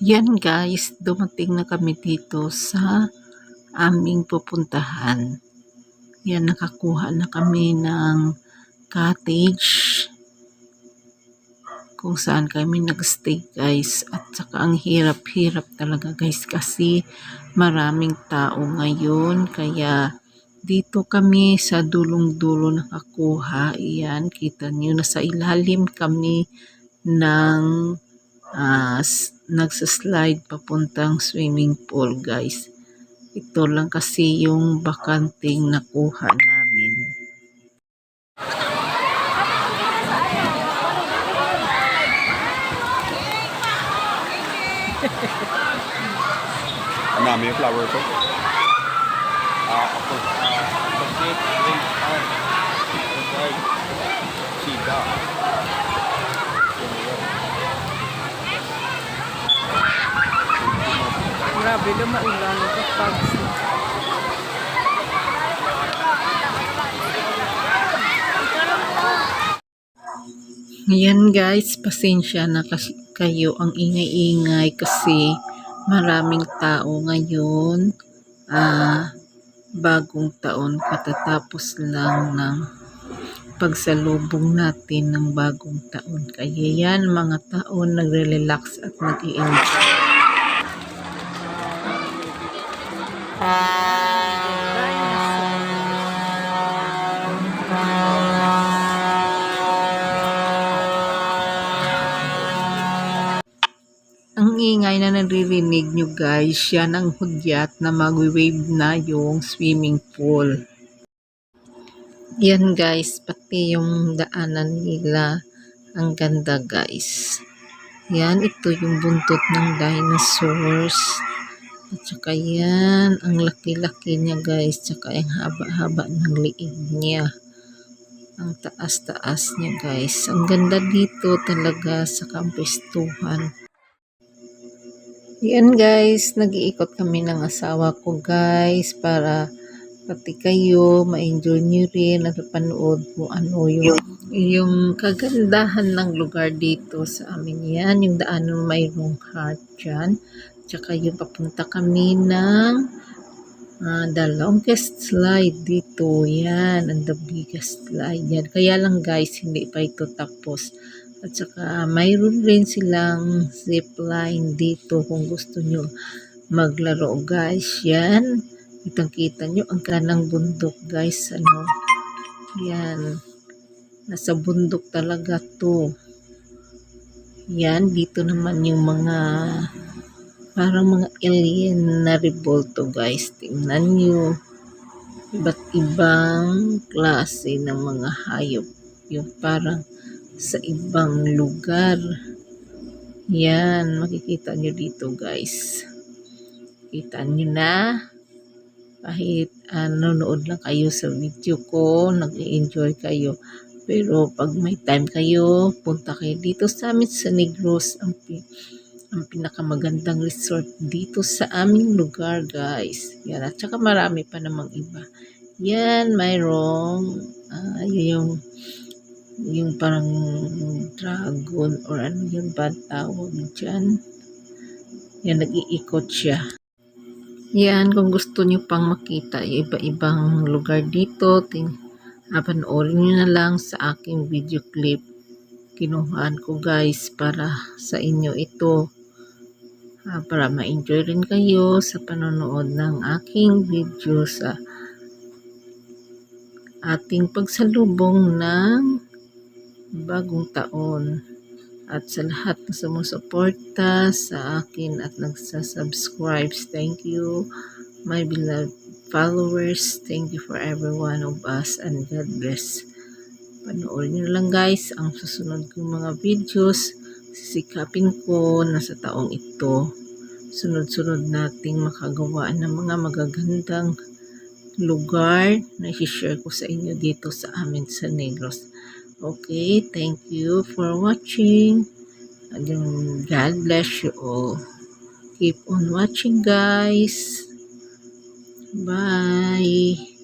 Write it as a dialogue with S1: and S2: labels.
S1: Yan guys, dumating na kami dito sa aming pupuntahan. Yan, nakakuha na kami ng cottage kung saan kami nagstay guys. At saka ang hirap-hirap talaga guys kasi maraming tao ngayon. Kaya dito kami sa dulong-dulo nakakuha. Yan, kita nyo na sa ilalim kami ng uh, nagsaslide papuntang swimming pool guys. Ito lang kasi yung bakanting nakuha namin.
S2: Ang dami flower ko. Ah, ako. Ah, wait, ah, pagkay, chika.
S1: Grabe na maulan kapag Yan guys, pasensya na kayo ang ingay-ingay kasi maraming tao ngayon. Ah, bagong taon katatapos lang ng pagsalubong natin ng bagong taon. Kaya yan mga taon nagre-relax at nag-i-enjoy. Ang ingay na naririnig nyo guys, yan ang hudyat na mag-wave na yung swimming pool. Yan guys, pati yung daanan nila. Ang ganda guys. Yan, ito yung buntot ng dinosaurs. At saka yan, ang laki-laki niya guys. Saka ang haba-haba ng liig niya. Ang taas-taas niya guys. Ang ganda dito talaga sa kampistuhan. Yan guys, nag-iikot kami ng asawa ko guys para pati kayo ma-enjoy nyo rin at panood mo ano yung, yung kagandahan ng lugar dito sa amin yan. Yung daan ng mayroong heart dyan. Tsaka yung papunta kami ng uh, the longest slide dito. Yan, and the biggest slide yan. Kaya lang guys, hindi pa ito tapos. At saka mayroon rin silang zipline dito kung gusto nyo maglaro guys. Yan. Kitang kita nyo ang kanang bundok guys. Ano. Yan. Nasa bundok talaga to. Yan. Dito naman yung mga parang mga alien na revolto guys. Tingnan nyo. Iba't ibang klase ng mga hayop. Yung parang sa ibang lugar. Yan, makikita nyo dito guys. Kita nyo na. Kahit uh, nanonood lang kayo sa video ko, nag-enjoy kayo. Pero pag may time kayo, punta kayo dito sa amin sa Negros. Ang, ang pinakamagandang resort dito sa aming lugar guys. Yan, at saka marami pa namang iba. Yan, mayroong, uh, yung yung parang dragon or ano yun ba tawag dyan. Yan, nag-iikot siya. Yan, kung gusto nyo pang makita iba-ibang lugar dito, panoorin nyo na lang sa aking video clip. Kinuhaan ko guys para sa inyo ito. Ah, para ma-enjoy rin kayo sa panonood ng aking video sa ating pagsalubong ng bagong taon at sa lahat na sumusuporta sa akin at nagsasubscribe. Thank you, my beloved followers. Thank you for every one of us and God bless. Panoorin nyo lang guys ang susunod kong mga videos. Sisikapin ko na sa taong ito. Sunod-sunod nating makagawa ng mga magagandang lugar na i-share ko sa inyo dito sa amin sa Negros. Okay, thank you for watching. And God bless you all. Keep on watching, guys. Bye.